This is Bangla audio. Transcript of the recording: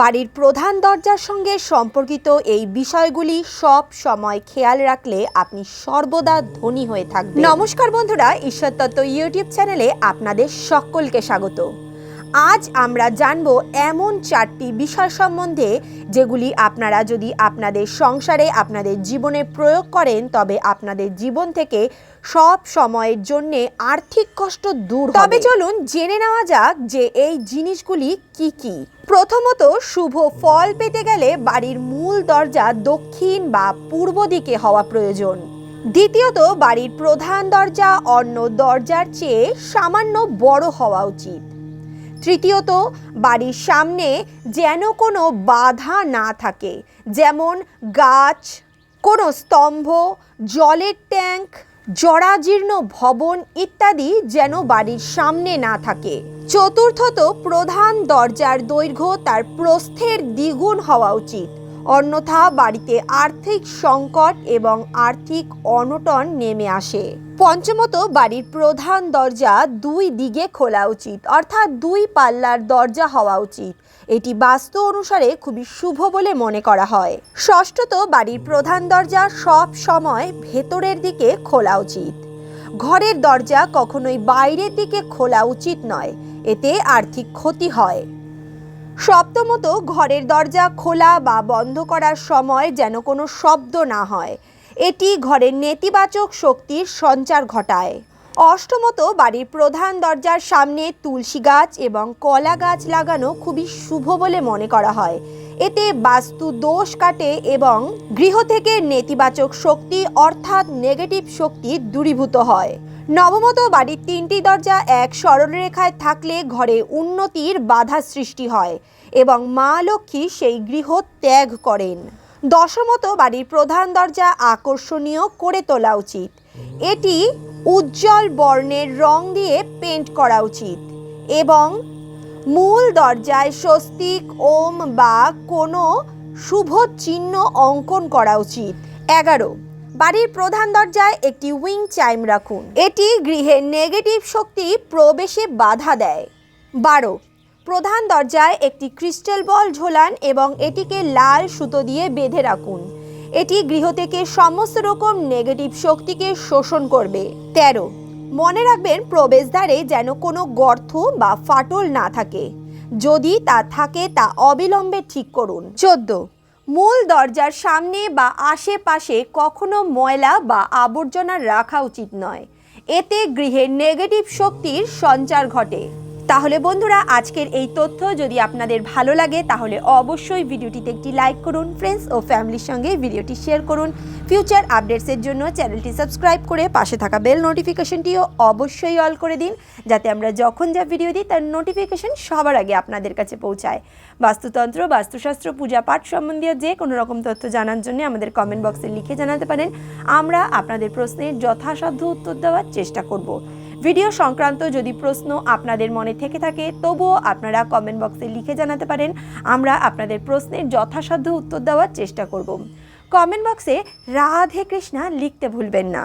বাড়ির প্রধান দরজার সঙ্গে সম্পর্কিত এই বিষয়গুলি সব সময় খেয়াল রাখলে আপনি সর্বদা ধনী হয়ে থাকবেন। নমস্কার বন্ধুরা, ঈশ্বর তত্ত্ব ইউটিউব চ্যানেলে আপনাদের সকলকে স্বাগত। আজ আমরা জানব এমন চারটি বিষয় সম্বন্ধে যেগুলি আপনারা যদি আপনাদের সংসারে, আপনাদের জীবনে প্রয়োগ করেন, তবে আপনাদের জীবন থেকে সব সময়ের জন্যে আর্থিক কষ্ট দূর। তবে চলুন জেনে নেওয়া যাক যে এই জিনিসগুলি কি কি। প্রথমত, শুভ ফল পেতে গেলে বাড়ির মূল দরজা দক্ষিণ বা পূর্ব দিকে হওয়া প্রয়োজন। দ্বিতীয়ত, বাড়ির প্রধান দরজা অন্য দরজার চেয়ে সামান্য বড় হওয়া উচিত। তৃতীয়ত, বাড়ির সামনে যেন কোনো বাধা না থাকে। যেমন গাছ, কোনো স্তম্ভ, জলের ট্যাঙ্ক, জরাজীর্ণ ভবন ইত্যাদি যেন বাড়ির সামনে না থাকে। চতুর্থত, প্রধান দরজার দৈর্ঘ্য তার প্রস্থের দ্বিগুণ হওয়া উচিত। অন্যথা বাড়িতে আর্থিক সংকট এবং আর্থিক অনটন নেমে আসে। পঞ্চমত, বাড়ির প্রধান দরজা দুই দিকে খোলা উচিত, অর্থাৎ দুই পাল্লার দরজা হওয়া উচিত। এটি বাস্তু অনুসারে খুবই শুভ বলে মনে করা হয়। ষষ্ঠত, বাড়ির প্রধান দরজা সব সময় ভেতরের দিকে খোলা উচিত। ঘরের দরজা কখনোই বাইরের দিকে খোলা উচিত নয়, এতে আর্থিক ক্ষতি হয়। সপ্তমত ঘরের দরজা খোলা বা বন্ধ করার সময় যেন কোনো শব্দ না হয়। এটি ঘরের নেতিবাচক শক্তির সঞ্চার ঘটায়। অষ্টমত বাড়ির প্রধান দরজার সামনে তুলসী গাছ এবং কলা গাছ লাগানো খুবই শুভ বলে মনে করা হয়। এতে বাস্তু দোষ কাটে এবং গৃহ থেকে নেতিবাচক শক্তি অর্থাৎ নেগেটিভ শক্তি দূরীভূত হয়। নবমত বাড়ির তিনটি দরজা এক সরলরেখায় থাকলে ঘরে উন্নতির বাধা সৃষ্টি হয় এবং মা লক্ষ্মী সেই গৃহ ত্যাগ করেন। দশমত বাড়ির প্রধান দরজা আকর্ষণীয় করে তোলা উচিত। এটি উজ্জ্বল বর্ণের রং দিয়ে পেন্ট করা উচিত। এবং মূল দরজায় স্বস্তিক ওম বা কোনো শুভ চিহ্ন অঙ্কন করা উচিত। এগারো, বাড়ির প্রধান দরজায় একটি উইং চাইম রাখুন। এটি গৃহের নেগেটিভ শক্তি প্রবেশে বাধা দেয়। বারো, প্রধান দরজায় একটি ক্রিস্টাল বল ঝোলান এবং এটিকে লাল সুতো দিয়ে বেঁধে রাখুন। এটি গৃহ থেকে সমস্ত রকম নেগেটিভ শক্তিকে শোষণ করবে। তেরো, মনে রাখবেন প্রবেশদ্বারে যেন কোনো গর্ত বা ফাটল না থাকে। যদি তা থাকে, তা অবিলম্বে ঠিক করুন। চোদ্দ, মূল দরজার সামনে বা আশেপাশে কখনো ময়লা বা আবর্জনা রাখা উচিত নয়। এতে গৃহের নেগেটিভ শক্তির সঞ্চার ঘটে। তাহলে বন্ধুরা, আজকের এই তথ্য যদি আপনাদের ভালো লাগে, তাহলে অবশ্যই ভিডিওটিতে একটি লাইক করুন ফ্রেন্ডস ও ফ্যামিলির সঙ্গে ভিডিওটি শেয়ার করুন। ফিউচার আপডেটসের জন্য চ্যানেলটি সাবস্ক্রাইব করে পাশে থাকা বেল নোটিফিকেশনটিও অবশ্যই অল করে দিন, যাতে আমরা যখন যা ভিডিও দিই, তার নোটিফিকেশন সবার আগে আপনাদের কাছে পৌঁছায়। বাস্তুতন্ত্র, বাস্তুশাস্ত্র, পূজা পাঠ সম্বন্ধীয় যে কোনো রকম তথ্য জানার জন্য আমাদের কমেন্ট বক্সে লিখে জানাতে পারেন। আমরা আপনাদের প্রশ্নের যথাসাধ্য উত্তর দেওয়ার চেষ্টা করব। ভিডিও সংক্রান্ত যদি প্রশ্ন আপনাদের মনে থেকে থাকে, তবুও আপনারা কমেন্ট বক্সে লিখে জানাতে পারেন। আমরা আপনাদের প্রশ্নের যথাসাধ্য উত্তর দেওয়ার চেষ্টা করব। কমেন্ট বক্সে রাধে কৃষ্ণা লিখতে ভুলবেন না।